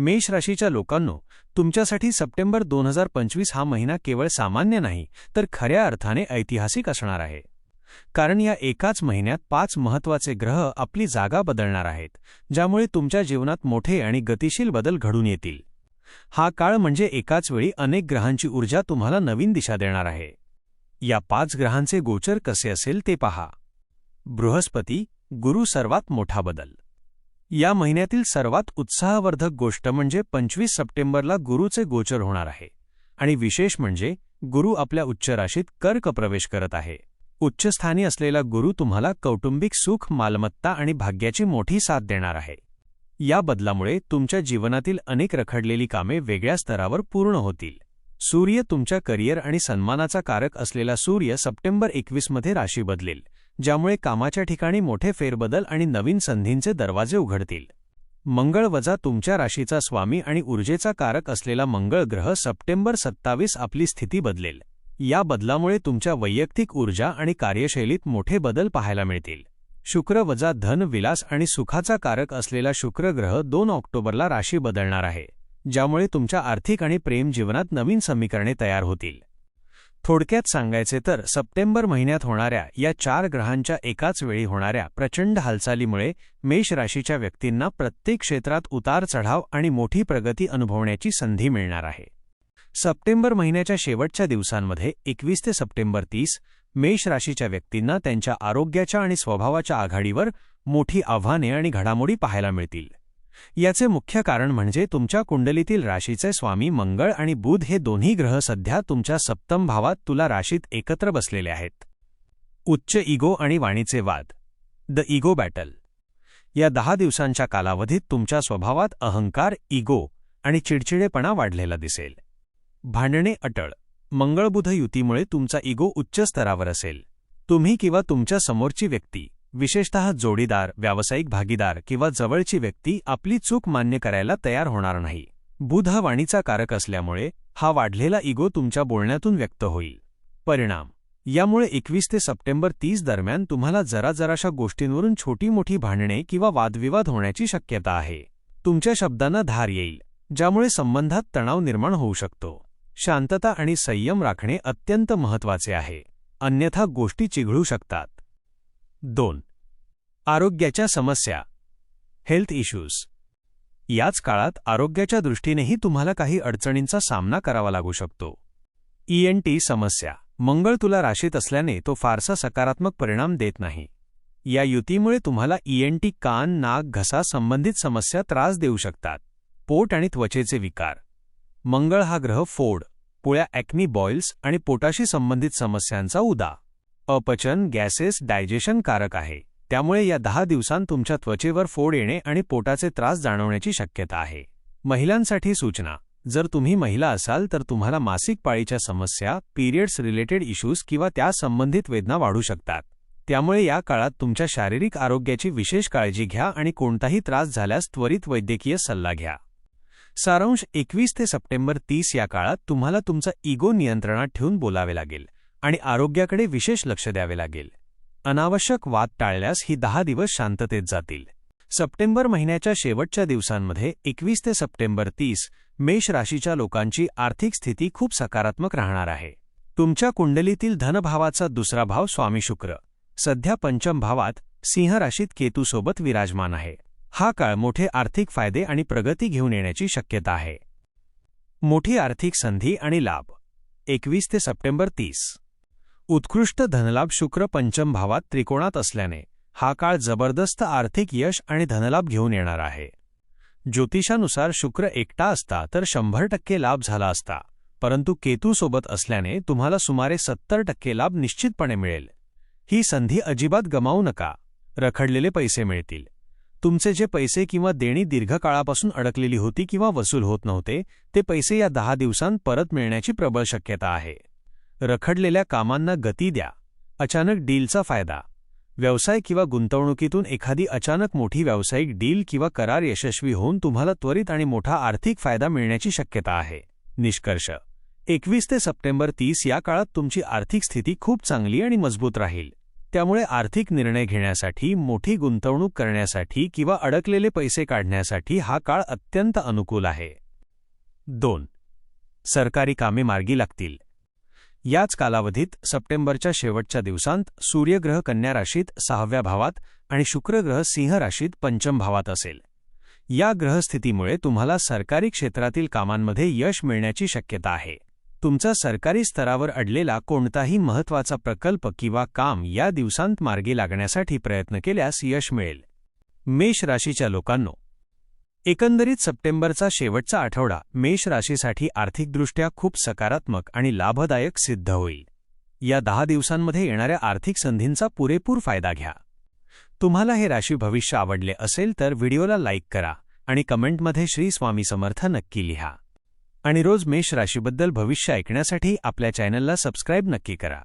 मेष राशीच्या लोकांनो तुमच्यासाठी सप्टेंबर दोन हजार पंचवीस हा महिना केवळ सामान्य नाही तर खऱ्या अर्थाने ऐतिहासिक असणार आहे. कारण या एकाच महिन्यात पाच महत्त्वाचे ग्रह आपली जागा बदलणार आहेत ज्यामुळे तुमच्या जीवनात मोठे आणि गतिशील बदल घडून येतील. हा काळ म्हणजे एकाच वेळी अनेक ग्रहांची ऊर्जा तुम्हाला नवीन दिशा देणार आहे. या पाच ग्रहांचे गोचर कसे असेल ते पहा. बृहस्पती गुरु सर्वात मोठा बदल. या महिन्यातील सर्वात उत्साहवर्धक गोष्ट म्हणजे पंचवीस सप्टेंबरला गुरुचे गोचर होणार आहे. आणि विशेष म्हणजे गुरु आपल्या उच्च राशीत कर्क प्रवेश करत आहे. उच्चस्थानी असलेला गुरु तुम्हाला कौटुंबिक सुख मालमत्ता आणि भाग्याची मोठी साथ देणार आहे. या बदलामुळे तुमच्या जीवनातील अनेक रखडलेली कामे वेगळ्या स्तरावर पूर्ण होतील. सूर्य तुमच्या करिअर आणि सन्मानाचा कारक असलेला सूर्य सप्टेंबर एकवीसमध्ये राशी बदलेल. ज्यामुळे कामाच्या ठिकाणी मोठे फेरबदल आणि नवीन संधींचे दरवाजे उघडतील. मंगळ वजा तुमच्या राशीचा स्वामी आणि ऊर्जेचा कारक असलेला मंगळ ग्रह सप्टेंबर सत्तावीस आपली स्थिती बदलेल. या बदलामुळे तुमच्या वैयक्तिक ऊर्जा आणि कार्यशैलीत मोठे बदल पाहायला मिळतील. शुक्र वजा धन विलास आणि सुखाचा कारक असलेला शुक्र ग्रह दोन ऑक्टोबरला राशी बदलणार आहे ज्यामुळे तुमच्या आर्थिक आणि प्रेम जीवनात नवीन समीकरणे तयार होतील. थोडक्यात सांगायचे तर सप्टेंबर महिन्यात होणाऱ्या या चार ग्रहांच्या एकाच वेळी होणाऱ्या प्रचंड हालचालीमुळे मेष राशीच्या व्यक्तींना प्रत्येक क्षेत्रात उतार चढाव आणि मोठी प्रगती अनुभवण्याची संधी मिळणार आहे. सप्टेंबर महिन्याच्या शेवटच्या दिवसांमध्ये एकवीस ते सप्टेंबर तीस मेष राशीच्या व्यक्तींना त्यांच्या आरोग्याच्या आणि स्वभावाच्या आघाडीवर मोठी आव्हाने आणि घडामोडी पाहायला मिळतील. याचे मुख्य कारण म्हणजे तुमच्या कुंडलीतील राशीचे स्वामी मंगळ आणि बुध हे दोन्ही ग्रह सध्या तुमच्या सप्तम भावात तुला राशीत एकत्र बसलेले आहेत. उच्च इगो आणि वाणीचे वाद. The ego battle. या दहा दिवसांच्या कालावधीत तुमच्या स्वभावात अहंकार इगो आणि चिडचिडेपणा वाढलेला दिसेल. भांडणे अटळ. मंगळबुध युतीमुळे तुमचा इगो उच्च स्तरावर असेल. तुम्ही किंवा तुमच्या समोरची व्यक्ती विशेषतः जोडीदार व्यावसायिक भागीदार किंवा जवळची व्यक्ती आपली चूक मान्य करायला तयार होणार नाही. बुध हा वाणीचा कारक असल्यामुळे हा वाढलेला इगो तुमच्या बोलण्यातून व्यक्त होईल. परिणाम. यामुळे एकवीस ते सप्टेंबर तीस दरम्यान तुम्हाला जरा जराशा गोष्टींवरून छोटी मोठी भांडणे किंवा वादविवाद होण्याची शक्यता आहे. तुमच्या शब्दांना धार येईल ज्यामुळे संबंधात तणाव निर्माण होऊ शकतो. शांतता आणि संयम राखणे अत्यंत महत्त्वाचे आहे. अन्यथा गोष्टी चिघळू शकतात. दोन. आरोग्याच्या समस्या. हेल्थ इश्यूज याच काळात आरोग्याच्या दृष्टीनेही तुम्हाला काही अडचणींचा सामना करावा लागू शकतो. ईएनटी समस्या. मंगळ तुला राशीत असल्याने तो फारसा सकारात्मक परिणाम देत नाही. या युतीमुळे तुम्हाला ईएनटी कान नाक घसा संबंधित समस्या त्रास देऊ शकतात. पोट आणि त्वचेचे विकार. मंगळ हा ग्रह फोड पोळ्या ॲक्नी बॉइल्स आणि पोटाशी संबंधित समस्यांचा उदा. अपचन गॅसेस डायजेशन कारक आहे. त्यामुळे या दहा दिवसांत तुमच्या त्वचेवर फोड येणे आणि पोटाचे त्रास जाणवण्याची शक्यता आहे. महिलांसाठी सूचना. जर तुम्ही महिला असाल तर तुम्हाला मासिक पाळीच्या समस्या पिरियड्स रिलेटेड इश्यूज किंवा त्या संबंधित वेदना वाढू शकतात. त्यामुळे या काळात तुमच्या शारीरिक आरोग्याची विशेष काळजी घ्या आणि कोणताही त्रास झाल्यास त्वरित वैद्यकीय सल्ला घ्या. सारांश एकवीस ते सप्टेंबर तीस या काळात तुम्हाला तुमचा इगो नियंत्रणात ठेवून बोलावे लागेल. आणि आरोग्याकडे विशेष लक्ष द्यावे लागेल. अनावश्यक वाद टाळल्यास ही दहा दिवस शांततेत जातील. सप्टेंबर महिन्याच्या शेवटच्या दिवसांमध्ये एकवीस ते सप्टेंबर तीस मेष राशीच्या लोकांची आर्थिक स्थिती खूप सकारात्मक राहणार आहे. तुमच्या कुंडलीतील धनभावाचा दुसरा भाव स्वामी शुक्र. सध्या पंचम भावात सिंह राशीत केतूसोबत विराजमान आहे. हा काळ मोठे आर्थिक फायदे आणि प्रगती घेऊन येण्याची शक्यता आहे. मोठी आर्थिक संधी आणि लाभ. एकवीस ते सप्टेंबर तीस उत्कृष्ट धनलाभ शुक्र पंचम भावात त्रिकोणात असल्याने हा काळ जबरदस्त आर्थिक यश आणि धनलाभ घेऊन येणार आहे. ज्योतिषानुसार शुक्र एकटा असता तर शंभर टक्के लाभ झाला असता परंतु केतूसोबत असल्याने तुम्हाला सुमारे सत्तर टक्के लाभ निश्चितपणे मिळेल. ही संधी अजिबात गमावू नका. रखडलेले पैसे मिळतील. तुमचे जे पैसे किंवा देणी दीर्घकाळापासून अडकलेली होती किंवा वसूल होत नव्हते ते पैसे या दहा दिवसांत परत मिळण्याची प्रबळ शक्यता आहे. रखडलेल्या कामांना गती द्या. अचानक डीलचा फायदा. व्यवसाय किंवा गुंतवणुकीतून एखादी अचानक मोठी व्यावसायिक डील किंवा करार यशस्वी होऊन तुम्हाला त्वरित आणि मोठा आर्थिक फायदा मिळण्याची शक्यता आहे. निष्कर्ष. एकवीस ते सप्टेंबर तीस या काळात तुमची आर्थिक स्थिती खूप चांगली आणि मजबूत राहील. त्यामुळे आर्थिक निर्णय घेण्यासाठी मोठी गुंतवणूक करण्यासाठी किंवा अडकलेले पैसे काढण्यासाठी हा काळ अत्यंत अनुकूल आहे. दोन. सरकारी कामे मार्गी लागतील. याच कालावधीत सप्टेंबरच्या शेवटच्या दिवसांत सूर्यग्रह कन्या राशीत सहाव्या भावात आणि शुक्रग्रह सिंह राशीत पंचम भावात असेल. या ग्रहस्थितीमुळे तुम्हाला सरकारी क्षेत्रातील कामांमध्ये यश मिळण्याची शक्यता आहे. तुमचा सरकारी स्तरावर अडलेला कोणताही महत्त्वाचा प्रकल्प किंवा काम या दिवसांत मार्गी लागण्यासाठी प्रयत्न केल्यास यश मिळेल. मेष राशीच्या लोकांनो एकंदरीत सप्टेंबरचा शेवटचा आठवडा मेष राशीसाठी आर्थिकदृष्ट्या खूप सकारात्मक आणि लाभदायक सिद्ध होईल. या दहा दिवसांमध्ये येणाऱ्या आर्थिक संधींचा पुरेपूर फायदा घ्या. तुम्हाला हे राशी भविष्य आवडले असेल तर व्हिडिओला लाईक करा आणि कमेंटमध्ये श्री स्वामी समर्थ नक्की लिहा. आणि रोज मेष राशीबद्दल भविष्य ऐकण्यासाठी आपल्या चॅनलला सबस्क्राईब नक्की करा.